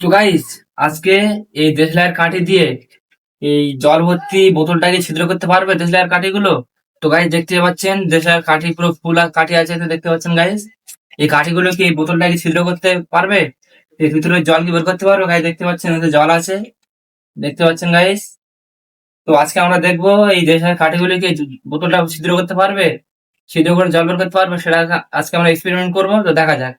তো গাইস আজকে এই দেশলাইয়ের কাঠি দিয়ে এই জল ভর্তি বোতলটাকে ছিদ্র করতে পারবে দেশলাইয়ের কাঠিগুলো? তো গাইস দেখতে পাচ্ছেন, দেশলাইয়ের কাঠি পুরো ফুল আর কাঠি আছে দেখতে পাচ্ছেন গাইস এই কাঠিগুলো কি এই বোতলটাকে ছিদ্র করতে পারবে? এর ভিতরে জল কি বের করতে পারবে? গাইস দেখতে পাচ্ছেন, এতে জল আছে, দেখতে পাচ্ছেন গাইস তো আজকে আমরা দেখব এই দেশলাইয়ের কাঠিগুলো কি বোতলটা ছিদ্র করতে পারবে? ছিদ্র করে জল বের করতে পারবে, সেটা আজকে আমরা এক্সপেরিমেন্ট করব, তো দেখা যাক।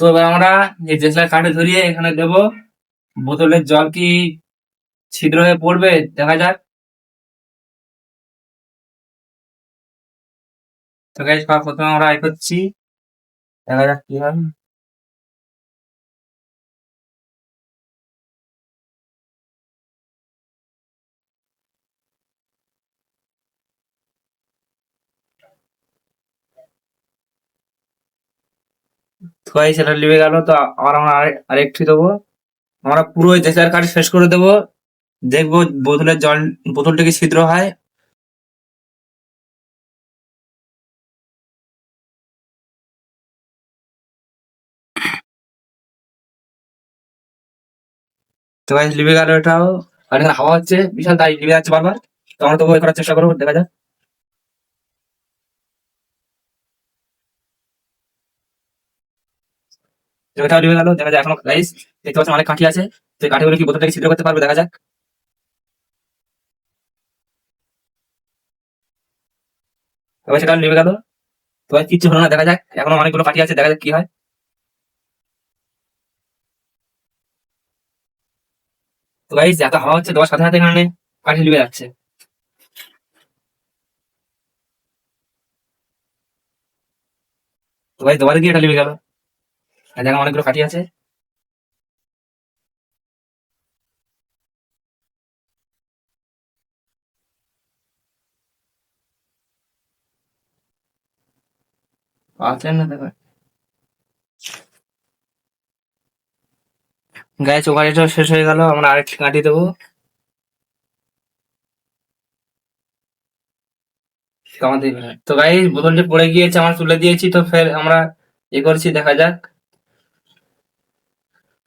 তো এবার আমরা এই জেসলার কাঠে ধরিয়ে এখানে দেব। বোতলের জল কি ছিদ্র হয়ে পড়বে? দেখা যাক। তো গাইজ প্রথমে আমরা আয় করছি। দেখা যাক কি হয়। তো এটা লিবে গেল, তো আবার আমরা আরে- আরেকটি দেবো। আমরা পুরো দেশলাইয়ের কাঠ শেষ করে দেবো। দেখব বোতলের জল, বোতলটা কি ছিদ্র হয়? তো গাইস লিবে গেল এটাও। আর এখানে হাওয়া হচ্ছে, বিশাল তাই লিবে যাচ্ছে বারবার। তো আমরা তবু এ করার চেষ্টা করব, দেখা যাক। এটাও লিবে গেল, দেখা যাক এখনও গাইস দেখতে পাচ্ছেন অনেক কাঠি আছে, তো কাঠিগুলো কি বোতলটাকে ছিদ্র করতে পারবে, দেখা যাক। সেটা লিবে গেল, তো কিচ্ছু হলো না, দেখা যাক, এখনও অনেকগুলো কাঠি আছে, দেখা যাক কি হয়। তো গাইস এত হাওয়া হচ্ছে তোমার সাথে সাথে এখানে কাঠি লিবে যাচ্ছে। তো গাইস তোমাদের কি এটা লিবে গেল। দেখো অনেকগুলো কাঠি আছে। আসলেন না দেখো। গাইস ও কাঠিটাও শেষ হয়ে গেল, আমরা আরেকটি কাটি দেবো। তো গাইস, বোতলটি পড়ে গিয়েছে, আমরা তুলে দিয়েছি, তো ফের আমরা এ করছি, দেখা যাক।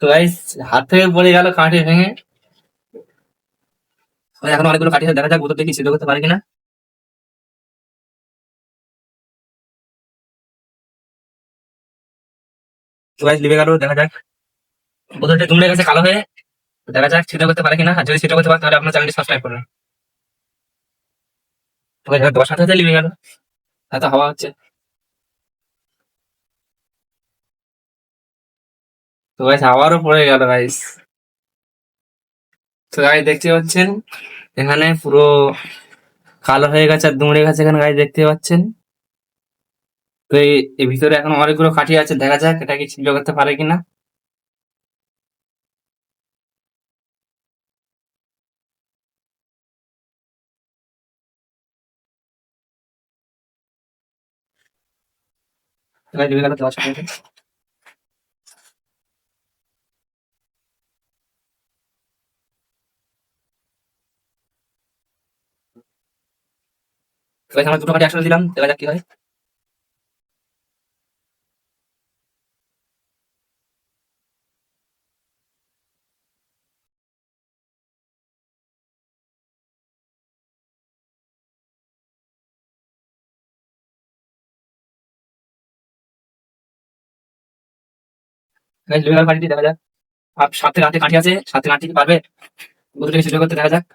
তো গাইস হাত থেকে পড়ে গেল কাঠি ভেঙে। এখন অনেকগুলো কাঠি দেখা যাক বোতল দেখি সিদ্ধ করতে পারে কিনা। তো গেল, দেখা যাক। বোতলটি দুমড়ে গেছে, কালো হয়ে। দেখা যাক সিদ্ধ করতে পারে কিনা। আর যদি সিদ্ধ করতে পারে, তাহলে আপনার চ্যানেলটি সাবস্ক্রাইব করুন তো দশ হাতে লিবে গেল। এত হাওয়া হচ্ছে। তো গাইস আবারও পড়ে গেল গাইস তো গাই দেখতে পাচ্ছেন? এখানে পুরো কালো হয়ে গেছে আর দুমড়ে গেছে এখানে গাইস দেখতে পাচ্ছেন? তো এই ভিতরে এখন অনেকগুলো কাঠি আছে, দেখা যাক এটা কি ছিদ্র করতে পারে কিনা। তো গাইস আমরা দুটো একসাথে দিলাম, দেখা যাক কি হয়। দেখা যাক। আর সাথে কাঠি আছে, সাথে কাঠি পারবে? বোতলটাকে ছিদ্র করতে দেখা যাক।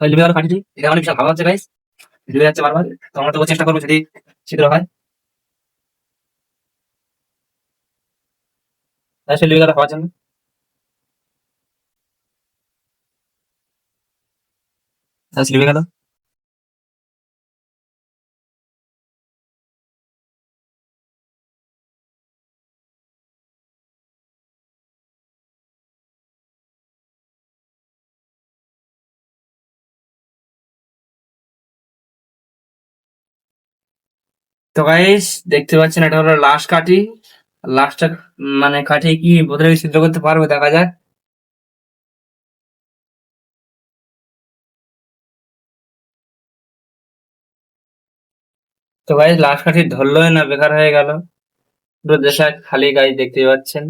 গাইস লিবে গেল কাঠিটি এটা অনেক বিশাল ভালো হচ্ছে গাইস লুবে যাচ্ছে বারবার। তো আমরা তবু চেষ্টা করব যদি শীঘ্র হয়। গাইস লুবে গেল খাওয়ার জন্য। লিবে গেল তো গাইস দেখতে পাচ্ছেন এটা হলো লাস্ট কাঠি। লাস্টটা মানে কাঠিয়ে কি বোতলে ছিদ্র করতে পারবে দেখা যাক। তো গাইজ লাস্ট কাঠি ধরলোই না, বেকার হয়ে গেল। পুরো দেশে খালি গাইজ দেখতে পাচ্ছেন।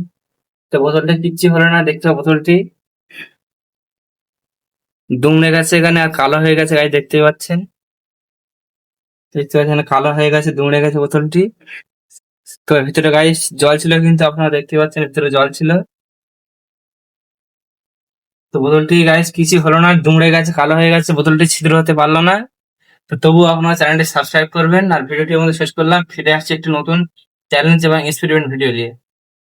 তো বোতলটা কিচ্ছু হলো না, দেখতে বোতলটি। দুমড়ে গেছে এখানে আর কালো হয়ে গেছে গাইজ দেখতে পাচ্ছেন। দেখতে পাচ্ছেন কালো হয়ে গেছে, দুমড়ে গেছে বোতলটি। তো ভিতরে গায়ে জল ছিল কিন্তু আপনারা দেখতে পাচ্ছেন, ভিতরে জল ছিল। তো বোতলটি গাইস কিছু হলো না, দুমড়ে গেছে, কালো হয়ে গেছে, বোতলটি ছিদ্র হতে পারল না। তো তবুও আপনারা চ্যানেলটি সাবস্ক্রাইব করবেন, আর ভিডিওটি আমাদের শেষ করলাম। ফিরে আসছে একটি নতুন চ্যালেঞ্জ এবং এক্সপেরিমেন্ট ভিডিও নিয়ে।